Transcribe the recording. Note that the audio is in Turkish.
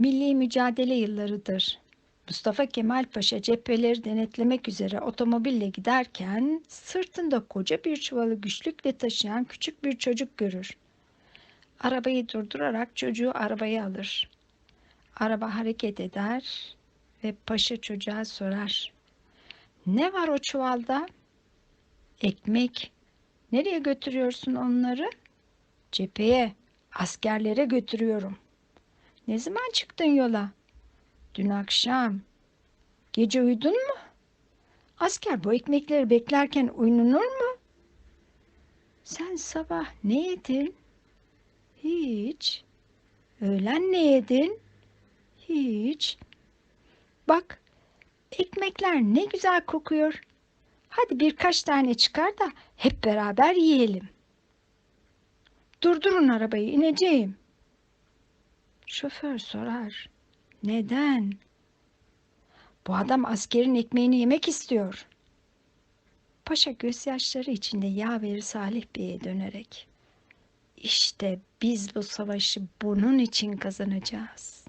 Milli mücadele yıllarıdır. Mustafa Kemal Paşa cepheleri denetlemek üzere otomobille giderken sırtında koca bir çuvalı güçlükle taşıyan küçük bir çocuk görür. Arabayı durdurarak çocuğu arabaya alır. Araba hareket eder ve paşa çocuğa sorar. Ne var o çuvalda? Ekmek. Nereye götürüyorsun onları? Cepheye, askerlere götürüyorum. Ne zaman çıktın yola? Dün akşam. Gece uyudun mu? Asker bu ekmekleri beklerken uyunur mu? Sen sabah ne yedin? Hiç. Öğlen ne yedin? Hiç. Bak, ekmekler ne güzel kokuyor. Hadi birkaç tane çıkar da hep beraber yiyelim. Durdurun arabayı, ineceğim. Şoför sorar. Neden? Bu adam askerin ekmeğini yemek istiyor. Paşa gözyaşları içinde yaveri Salih Bey'e dönerek. İşte biz bu savaşı bunun için kazanacağız.